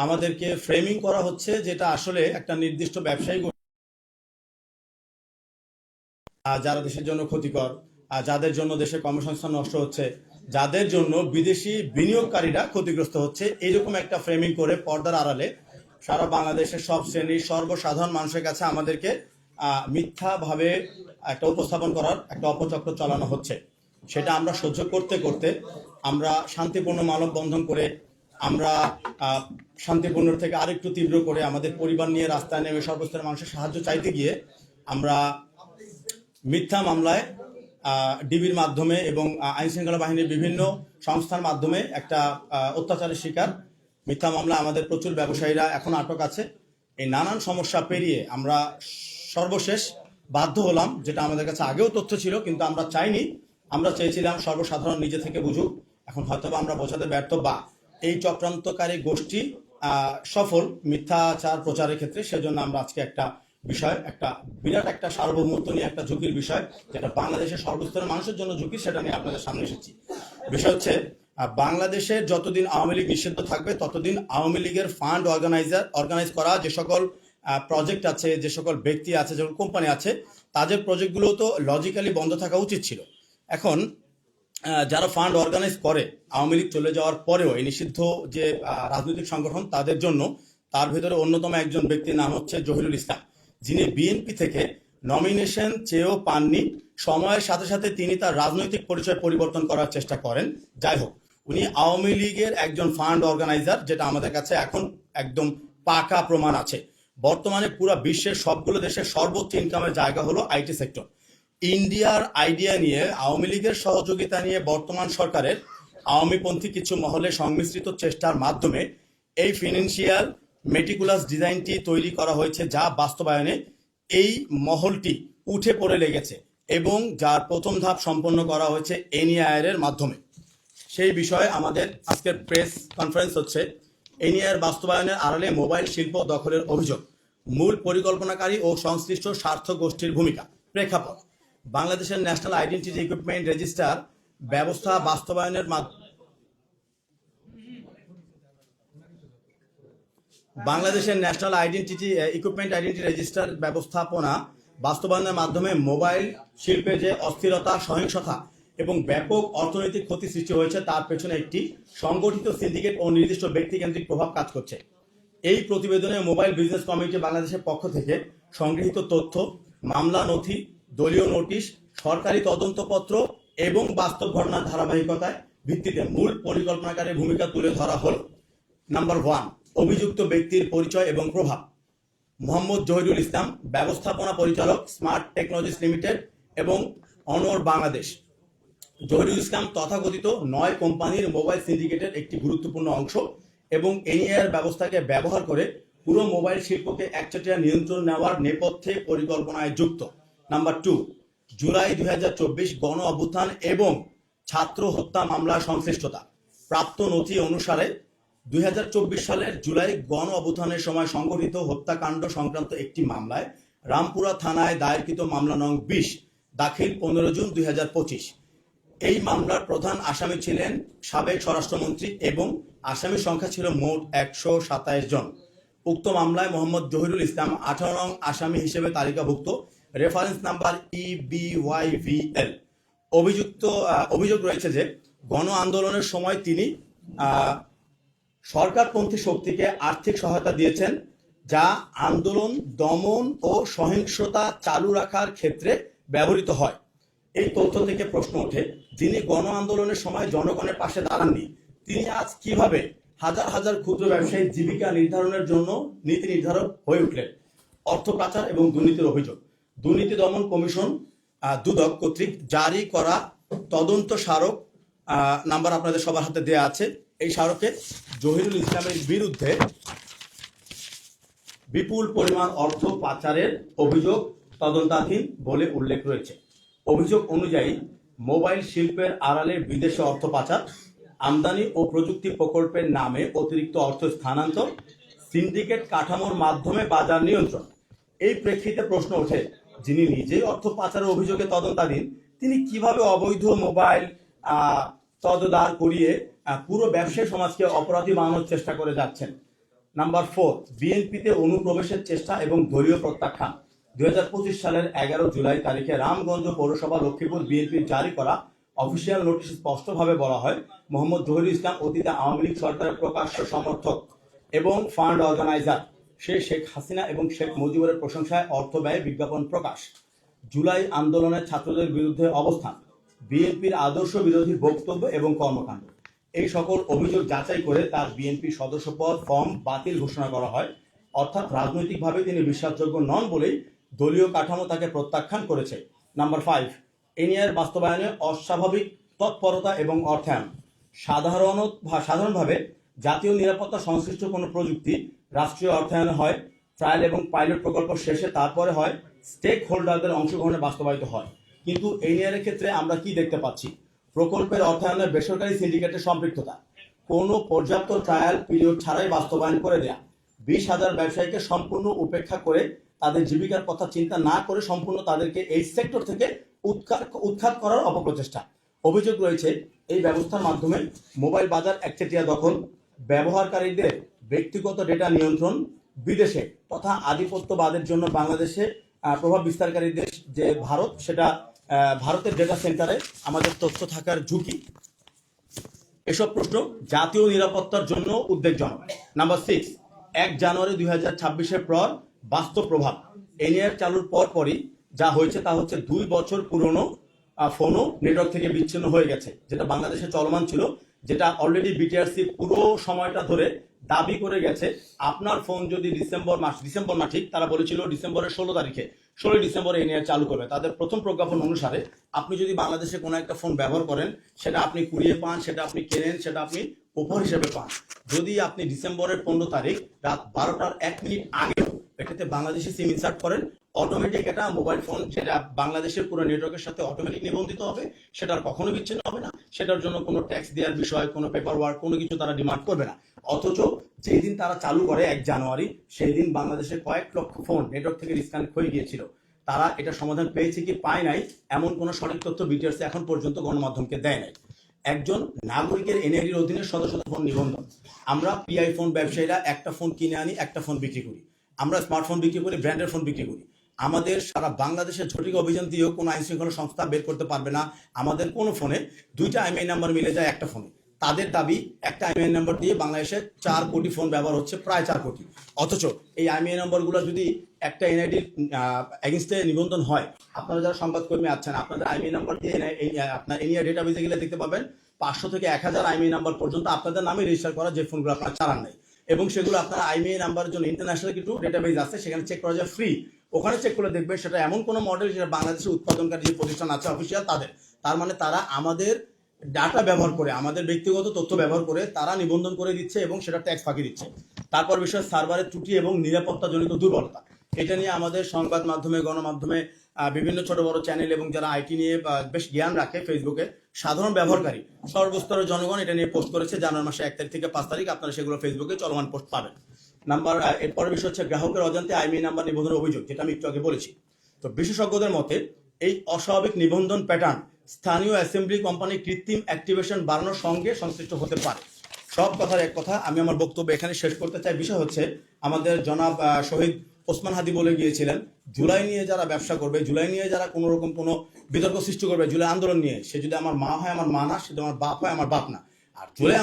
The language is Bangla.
আমাদেরকে ফ্রেমিং করা হচ্ছে যেটা আসলে একটা নির্দিষ্ট ব্যবসায়ী যারা দেশের জন্য ক্ষতিকর আহ, যাদের জন্য দেশের কর্মসংস্থান নষ্ট হচ্ছে যাদের জন্য বিদেশি বিনিয়োগকারীরা ক্ষতিগ্রস্ত হচ্ছে এইরকম একটা ফ্রেমিং করে পর্দার আড়ালে সারা বাংলাদেশের সব শ্রেণির সর্বসাধারণ মানুষের কাছে আমাদেরকে মিথ্যাভাবে একটা উপস্থাপন করার একটা অপচক্র চালানো হচ্ছে। সেটা আমরা সহ্য করতে করতে আমরা শান্তিপূর্ণ মানববন্ধন করে আমরা শান্তিপূর্ণ থেকে আরেকটু তীব্র করে আমাদের পরিবার নিয়ে রাস্তায় নেমে সর্বস্তরের মানুষের সাহায্য চাইতে গিয়ে আমরা মিথ্যা মামলায় ডিবির মাধ্যমে এবং আইন শৃঙ্খলা বাহিনীর বিভিন্ন সংস্থার মাধ্যমে একটা অত্যাচারের শিকার। মিথ্যা মামলা আমাদের প্রচুর ব্যবসায়ীরা এখন আটক আছে। এই নানান সমস্যা পেরিয়ে আমরা সর্বশেষ বাধ্য হলাম, যেটা আমাদের কাছে আগেও তথ্য ছিল, কিন্তু আমরা চাইনি। আমরা চেয়েছিলাম সর্বসাধারণ নিজে থেকে বুঝুক। এখন হয়তো আমরা বোঝাতে ব্যর্থ বা এই চক্রান্তকারী গোষ্ঠী সফল মিথ্যাচার প্রচারের ক্ষেত্রে সেজন্য আমরা আজকে একটা বিষয়, একটা বিরাট একটা সার্বভৌমত্ব নিয়ে একটা ঝুঁকির বিষয়, যেটা বাংলাদেশের সর্বস্তরের মানুষের জন্য ঝুঁকি, সেটা নিয়ে আপনাদের সামনে এসেছি। বিষয় হচ্ছে বাংলাদেশে যতদিন আওয়ামী লীগ নিষিদ্ধ থাকবে, ততদিন আওয়ামী লীগের ফান্ড অর্গানাইজার অর্গানাইজ করা, যে সকল প্রজেক্ট আছে, যে সকল ব্যক্তি আছে, যে কোম্পানি আছে, তাদের প্রজেক্টগুলো তো লজিক্যালি বন্ধ থাকা উচিত ছিল। এখন যারা ফান্ড অর্গানাইজ করে, আওয়ামী লীগ চলে যাওয়ার পরেও এই নিষিদ্ধ যে রাজনৈতিক সংগঠন তাদের জন্য, তার ভিতরে অন্যতম একজন ব্যক্তির নাম হচ্ছে জহিরুল ইসলাম, যিনি বিএনপি থেকে নমিনেশন চেয়েও পাননি। সময়ের সাথে সাথে তিনি তার রাজনৈতিক পরিচয় পরিবর্তন করার চেষ্টা করেন। যাই হোক, উনি আওয়ামী লীগের একজন ফান্ড অর্গানাইজার যেটা আমাদের কাছে এখন একদম পাকা প্রমাণ আছে। বর্তমানে পুরো বিশ্বের সবগুলো দেশের সর্বোচ্চ ইনকামের জায়গা হলো আইটি সেক্টর ইন্ডিয়ার আইডিয়া নিয়ে, আওয়ামী লীগের সহযোগিতা নিয়ে বর্তমান সরকারের আওয়ামীপন্থী কিছু মহলে সংমিশ্রিত চেষ্টার মাধ্যমে এই ফিনান্সিয়াল মেটিকুলাস ডিজাইনটি তৈরি করা হয়েছে যা বাস্তবায়নে এই মহলটি উঠে পড়ে লেগেছে এবং যার প্রথম ধাপ সম্পন্ন করা হয়েছে এনইআইআর এর মাধ্যমে। সেই বিষয়ে আমাদের আজকের প্রেস কনফারেন্স হচ্ছে এনইআর বাস্তবায়নের আড়ালে মোবাইল শিল্প দখলের অভিযোগ, মূল পরিকল্পনাকারী ও সংশ্লিষ্ট স্বার্থ গোষ্ঠীর ভূমিকা, প্রেক্ষাপট। বাংলাদেশের ন্যাশনাল আইডেন্টিটি ইকুইপমেন্ট রেজিস্টার ব্যবস্থা বাস্তবায়নের বাংলাদেশের national identity equipment identity register ব্যবস্থাপনা বাস্তবায়নের মাধ্যমে মোবাইল শিল্পে যে অস্থিরতা, সহিংসতা এবং ব্যাপক অর্থনৈতিক ক্ষতি সৃষ্টি হয়েছে, তার পেছনে একটি সংগঠিত সিন্ডিকেট ও নির্দিষ্ট ব্যক্তিকেন্দ্রিক প্রভাব কাজ করছে। এই প্রতিবেদনে মোবাইল বিজনেস কমিটি বাংলাদেশের পক্ষ থেকে সংগৃহীত তথ্য, মামলা, নথি দলীয় নোটিশ, সরকারি তদন্তপত্র এবং বাস্তব ঘটনার ধারাবাহিকতায় ভিত্তিতে মূল পরিকল্পনাকারী ভূমিকা তুলে ধরা হল নাম্বার ওয়ান অভিযুক্ত ব্যক্তির পরিচয় এবং প্রভাব। মোহাম্মদ জহিরুল ইসলাম, ব্যবস্থাপনা পরিচালক স্মার্ট টেকনোলজিস লিমিটেড এবং অনর বাংলাদেশ জহিরুল ইসলাম তথাকথিত নয় কোম্পানির মোবাইল সিন্ডিকেটের একটি গুরুত্বপূর্ণ অংশ এবং এনইআর ব্যবস্থাকে ব্যবহার করে পুরো মোবাইল শিল্পকে একচেটিয়া নিয়ন্ত্রণ নেওয়ার নেপথ্যে পরিকল্পনায় যুক্ত। নাম্বার টু জুলাই দুই হাজার চব্বিশ গণ অভ্যুত্থান এবং ছাত্র হত্যা মামলার সংশ্লিষ্টতা। প্রাপ্ত নথি অনুসারে দুই হাজার চব্বিশ সালের জুলাই গণ অভ্যুত্থানের সময় সংঘটিত হত্যাকাণ্ড সংক্রান্ত একটি মামলায় রামপুরা থানায় দায়েরকৃত মামলা নং বিশ, দাখিল পনেরো জুন দুই হাজার পঁচিশ। এই মামলার প্রধান আসামি ছিলেন সাবেক স্বরাষ্ট্রমন্ত্রী এবং আসামির সংখ্যা ছিল মোট একশো সাতাইশ জন। উক্ত মামলায় মোহাম্মদ জহিরুল ইসলাম আঠারো নং আসামি হিসেবে তালিকাভুক্ত reference number E B Y V L অভিযুক্ত অভিযোগ রয়েছে যে গণ আন্দোলনের সময় তিনি সরকারপন্থী শক্তিকে আর্থিক সহায়তা দিয়েছেন, যা আন্দোলন, দমন ও সহিংসতা চালু রাখার ক্ষেত্রে ব্যবহৃত হয়। এই তথ্য থেকে প্রশ্ন ওঠে, যিনি গণ আন্দোলনের সময় জনগণের পাশে দাঁড়াননি, তিনি আজ কীভাবে হাজার হাজার ক্ষুদ্র ব্যবসায়ী জীবিকা নির্ধারণের জন্য নীতি নির্ধারক হয়ে উঠলেন? অর্থ পাচার এবং দুর্নীতির অভিযোগ। দুর্নীতি দমন কমিশন দুদক কর্তৃক জারি করা তদন্ত স্মারক নাম্বার আপনাদের সবার হাতে দেয়া আছে। এই স্মারকে জহিরুল ইসলামের বিরুদ্ধে বিপুল পরিমাণ অর্থ পাচারের অভিযোগ তদন্তাধীন বলে উল্লেখ রয়েছে। অভিযোগ অনুযায়ী মোবাইল শিল্পের আড়ালে বিদেশে অর্থ পাচার, আমদানি ও প্রযুক্তি প্রকল্পের নামে অতিরিক্ত অর্থ স্থানান্তর, সিন্ডিকেট কাঠামোর মাধ্যমে বাজার নিয়ন্ত্রণ। এই প্রেক্ষিতে প্রশ্ন ওঠে যিনি নিজেই অর্থ পাচারের অভিযোগে তদন্তাধীন, তিনি কীভাবে অবৈধ মোবাইল তদদার করিয়ে পুরো ব্যবসায়ী সমাজকে অপরাধী বানানোর চেষ্টা করে যাচ্ছেন। নাম্বার ফোর, বিএনপিতে অনুপ্রবেশের চেষ্টা এবং দলীয় প্রত্যাখ্যান। দুই সালের এগারো জুলাই তারিখে রামগঞ্জ পৌরসভা লক্ষ্মীপুর বিএনপির জারি করা অফিসিয়াল নোটিশ স্পষ্টভাবে বলা হয়, মোহাম্মদ জহিরুল ইসলাম অতীতে আওয়ামী লীগ সরকারের প্রকাশ্য সমর্থক এবং ফান্ড অর্গানাইজার। সে শেখ হাসিনা এবং শেখ মুজিবুরের প্রশংসায় অর্থ ব্যয় বিজ্ঞাপন প্রকাশ। জুলাই আন্দোলনের ছাত্রদের বিরুদ্ধে অবস্থান, বিএনপির আদর্শ বিরোধী বক্তব্য এবং কর্মকাণ্ড। এই সকল অভিযোগ যাচাই করে তার বিএনপি সদস্যপদ ফর্ম বাতিল ঘোষণা করা হয়। অর্থাৎ রাজনৈতিকভাবে তিনি বিশ্বাসযোগ্য নন বলেই দলীয় কাঠামো তাকে প্রত্যাখ্যান করেছে। নাম্বার ফাইভ এনিয়ার বাস্তবায়নে অস্বাভাবিক তৎপরতা এবং অর্থায়ন। সাধারণ সাধারণভাবে জাতীয় নিরাপত্তা সংশ্লিষ্ট কোনো প্রযুক্তি রাষ্ট্রীয় অর্থায়নে হয় ট্রায়াল এবং পাইলট প্রকল্প শেষে তারপরে হয় স্টেক হোল্ডারদের অংশগ্রহণে বাস্তবায়িত হয়। কিন্তু এনিয়ারের ক্ষেত্রে আমরা কি দেখতে পাচ্ছি? প্রকল্পের অর্থায়নে বেসরকারি সিন্ডিকেটের সম্পৃক্ততা। কোনো পর্যাপ্ত ট্রায়াল পিরিয়ড ছাড়াই বাস্তবায়ন করে দেয়া। বিশ হাজার ব্যবসায়ীকে সম্পূর্ণ উপেক্ষা করে তাদের জীবিকার কথা চিন্তা না করে সম্পূর্ণ তাদেরকে এই সেক্টর থেকে উৎখাত উৎখাত করার অপপ্রচেষ্টা। অভিযোগ রয়েছে, এই ব্যবস্থার মাধ্যমে মোবাইল বাজার একচেটিয়া দখল। ব্যবহারকারীদের ব্যক্তিগত ডেটা নিয়ন্ত্রণ বিদেশে তথা আধিপত্যবাদের জন্য বাংলাদেশে প্রভাব বিস্তারকারী দেশ যে ভারত, সেটা ভারতের ডেটা সেন্টারে আমাদের তথ্য থাকার ঝুঁকি। এসব প্রশ্ন জাতীয় নিরাপত্তার জন্য উদ্বেগজনক। নাম্বার সিক্স এক জানুয়ারি দুই হাজার ছাব্বিশের পর বাস্তব প্রভাব। এনএর চালুর পর পরই যা হয়েছে তা হচ্ছে দুই বছর পুরনো ফোনও নেটওয়ার্ক থেকে বিচ্ছিন্ন হয়ে গেছে, যেটা বাংলাদেশে চলমান ছিল, যেটা অলরেডি বিটিআরসি পুরো সময়টা ধরে দাবি করে গেছে, আপনার ফোন যদি ডিসেম্বর মাস, ডিসেম্বর না ঠিক, তারা বলেছিল ডিসেম্বরের ষোলো তারিখে, ষোলোই ডিসেম্বর নিয়ে চালু করবে। তাদের প্রথম প্রজ্ঞাপন অনুসারে আপনি যদি বাংলাদেশে কোনো একটা ফোন ব্যবহার করেন, সেটা আপনি কুড়িয়ে পান, সেটা আপনি কেনেন, সেটা আপনি উপহার হিসেবে পান। যদি আপনি ডিসেম্বরের পনেরো তারিখ রাত বারোটার এক মিনিট আগে এটাতে বাংলাদেশি সিম ইনসার্ট করেন অটোমেটিক এটা মোবাইল ফোন সেটা বাংলাদেশের পুরো নেটওয়ার্কের সাথে অটোমেটিক নিবন্ধিত হবে সেটার কখনো বিচ্ছিন্ন হবে না। সেটার জন্য কোনো ট্যাক্স দেওয়ার বিষয়, কোনো পেপার ওয়ার্ক কোনো কিছু তারা ডিমান্ড করবে না। অথচ যেই দিন তারা চালু করে এক জানুয়ারি সেই দিন বাংলাদেশে কয়েক লক্ষ ফোন নেটওয়ার্ক থেকে ডিসকানেক্ট হয়ে গিয়েছিল। তারা এটা সমাধান পেয়েছে কি পায় নাই, এমন কোনো সঠিক তথ্য বিটিআরস এখন পর্যন্ত গণমাধ্যমকে দেয় নাই। একজন নাগরিকের এনআইডির অধীনে শত শত ফোন নিবন্ধন আমরা পিআই ফোন ব্যবসায়ীরা একটা ফোন কিনে আনি, একটা ফোন বিক্রি করি। আমরা স্মার্টফোন বিক্রি করি ব্র্যান্ডের ফোন বিক্রি করি। আমাদের সারা বাংলাদেশের সঠিক অভিযান দিয়েও কোনো আইন শৃঙ্খলা সংস্থা বের করতে পারবে না। আমাদের কোনো ফোনে দুইটা আইএমআই নাম্বার মিলে যায় একটা ফোনে। তাদের দাবি, একটা আইএমআই নাম্বার দিয়ে বাংলাদেশে চার কোটি ফোন ব্যবহার হচ্ছে, প্রায় চার কোটি। অথচ এই আইএমআই নাম্বারগুলো যদি একটা এনআইডির এগেনস্টে নিবন্ধন হয়, আপনারা যারা সংবাদকর্মী আছেন, আপনাদের আইএমআই নাম্বার দিয়ে আপনার এনিয়া ডেটাবেসে গেলে দেখতে পাবেন, পাঁচশো থেকে এক হাজার আইএমআই নাম্বার পর্যন্ত আপনাদের নামে রেজিস্টার করা যে ফোনগুলো আপনারা চালান নাই। এবং সেগুলো আপনার আইএমআই নাম্বারের জন্য ইন্টারন্যাশনাল কিছু ডেটাবেস আছে, সেখানে চেক করা যায় ফ্রি ওখানে চেক করে দেখবে সেটা এমন কোনো মডেল যেটা বাংলাদেশে উৎপাদনকারী যে প্রতিষ্ঠান আছে অফিসিয়াল তাদের। তার মানে তারা আমাদের ডাটা ব্যবহার করে, আমাদের ব্যক্তিগত তথ্য ব্যবহার করে তারা নিবন্ধন করে দিচ্ছে এবং সেটা ট্যাক্স ফাঁকি দিচ্ছে। তারপর বিষয় সার্ভারের ত্রুটি এবং নিরাপত্তাজনিত দুর্বলতা। এটা নিয়ে আমাদের সংবাদ মাধ্যমে, গণমাধ্যমে বিভিন্ন ছোট বড় চ্যানেল এবং যারা আইটি নিয়ে বেশ জ্ঞান রাখে ফেসবুকে সাধারণ ব্যবহারকারী, সর্বস্তরের জনগণ এটা নিয়ে পোস্ট করেছে, জানুয়ারি মাসে এক তারিখ থেকে পাঁচ তারিখ আপনারা সেগুলো ফেসবুকে চলমান পোস্ট পাবেন। নাম্বার এরপরের বিষয় হচ্ছে গ্রাহকের অজান্তে আইমি নাম্বার নিবন্ধনের অভিযোগ, যেটা আমি একটু আগে বলেছি। তো বিশেষজ্ঞদের মতে, এই অস্বাভাবিক নিবন্ধন প্যাটার্ন স্থানীয় অ্যাসেম্বলি কোম্পানি কৃত্রিম অ্যাক্টিভেশন বাড়ানোর সঙ্গে সংশ্লিষ্ট হতে পারে। সব কথার এক কথা, আমি আমার বক্তব্য এখানে শেষ করতে চাই। বিষয় হচ্ছে, আমাদের জনাব শহীদ ওসমান হাদি বলে গিয়েছিলেন, জুলাই নিয়ে যারা ব্যবসা করবে, জুলাই নিয়ে যারা কোনো রকম কোনো বিতর্ক সৃষ্টি করবে, জুলাই আন্দোলন নিয়ে, সে যদি আমার মা হয়, আমার মা না, সে যদি আমার বাপ হয়, আমার বাপ না। আর জুলাই